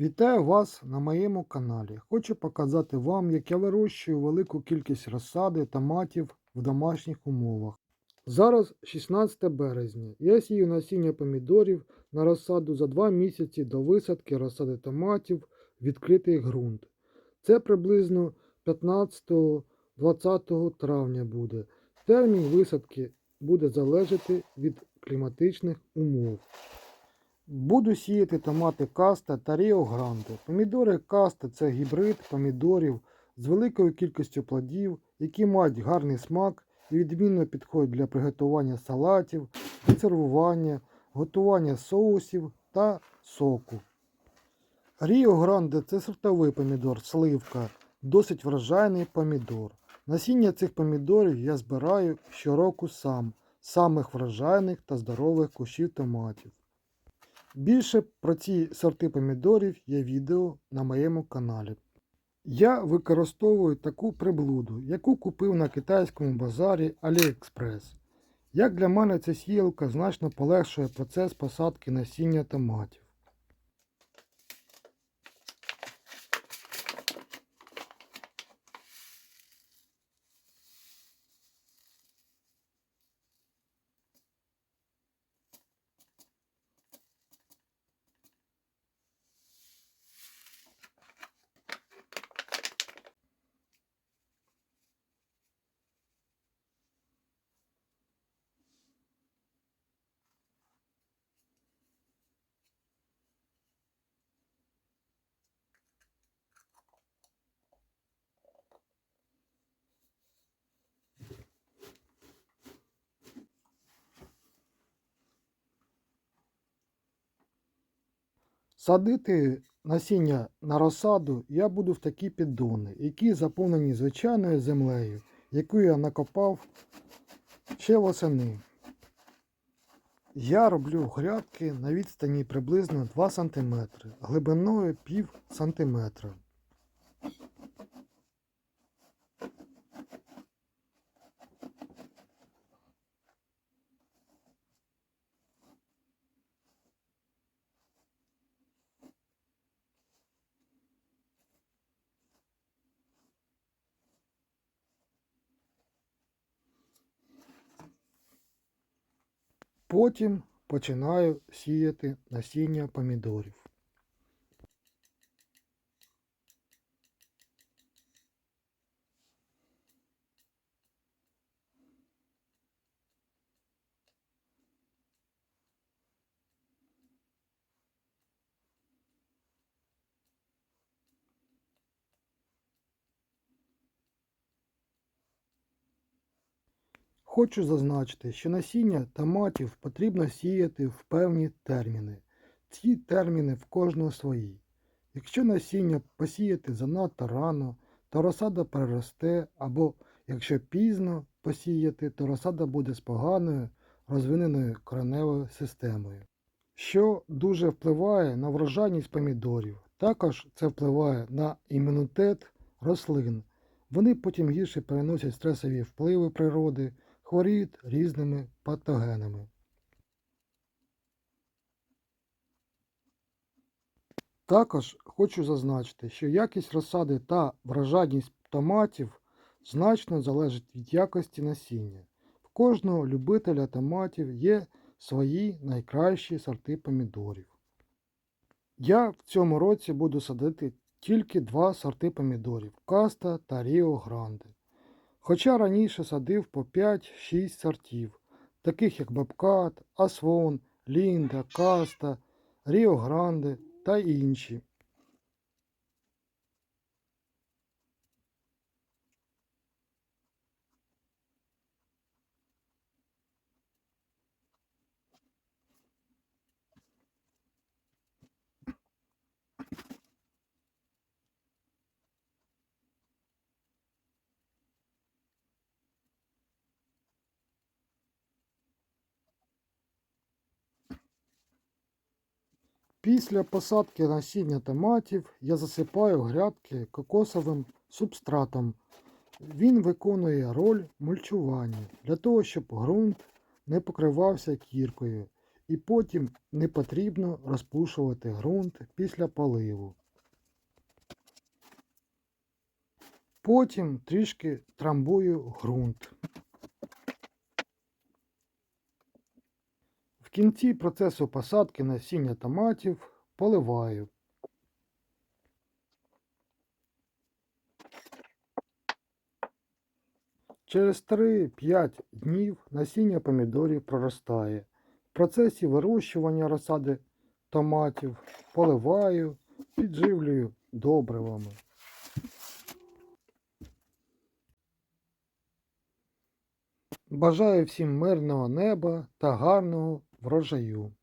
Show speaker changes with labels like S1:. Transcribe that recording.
S1: Вітаю вас на моєму каналі. Хочу показати вам, як я вирощую велику кількість розсади томатів в домашніх умовах. Зараз 16 березня. Я сію насіння помідорів на розсаду за 2 місяці до висадки розсади томатів в відкритий ґрунт. Це приблизно 15-20 травня буде. Термін висадки буде залежати від кліматичних умов. Буду сіяти томати каста та Ріо Гранде. Помідори каста це гібрид помідорів з великою кількістю плодів, які мають гарний смак і відмінно підходять для приготування салатів, консервування, готування соусів та соку. Ріо Гранде це сортовий помідор, сливка, досить вражайний помідор. Насіння цих помідорів я збираю щороку сам, з самих вражайних та здорових кущів томатів. Більше про ці сорти помідорів є відео на моєму каналі. Я використовую таку приблуду, яку купив на китайському базарі AliExpress. Як для мене ця сіялка значно полегшує процес посадки насіння томатів. Садити насіння на розсаду я буду в такі піддони, які заповнені звичайною землею, яку я накопав ще восени. Я роблю грядки на відстані приблизно 2 см, глибиною пів сантиметра. Потім починаю сіяти насіння помідорів. Хочу зазначити, що насіння томатів потрібно сіяти в певні терміни. Ці терміни в кожного свої. Якщо насіння посіяти занадто рано, то розсада переросте, або якщо пізно посіяти, то розсада буде з поганою розвиненою кореневою системою, що дуже впливає на врожайність помідорів. Також це впливає на імунітет рослин. Вони потім гірше переносять стресові впливи природи хворіють різними патогенами. Також хочу зазначити, що якість розсади та врожайність томатів значно залежить від якості насіння. В кожного любителя томатів є свої найкращі сорти помідорів. Я в цьому році буду садити тільки два сорти помідорів Каста та Ріо Гранде. Хоча раніше садив по 5-6 сортів, таких як Бабкат, Асвон, Лінда, Каста, Ріо Гранде та інші. Після посадки насіння томатів я засипаю грядки кокосовим субстратом. Він виконує роль мульчування для того, щоб ґрунт не покривався кіркою і потім не потрібно розпушувати ґрунт після поливу. Потім трішки трамбую ґрунт. В кінці процесу посадки насіння томатів поливаю. Через 3-5 днів насіння помідорів проростає. В процесі вирощування розсади томатів поливаю, підживлюю добривами. Бажаю всім мирного неба та гарного врожаю.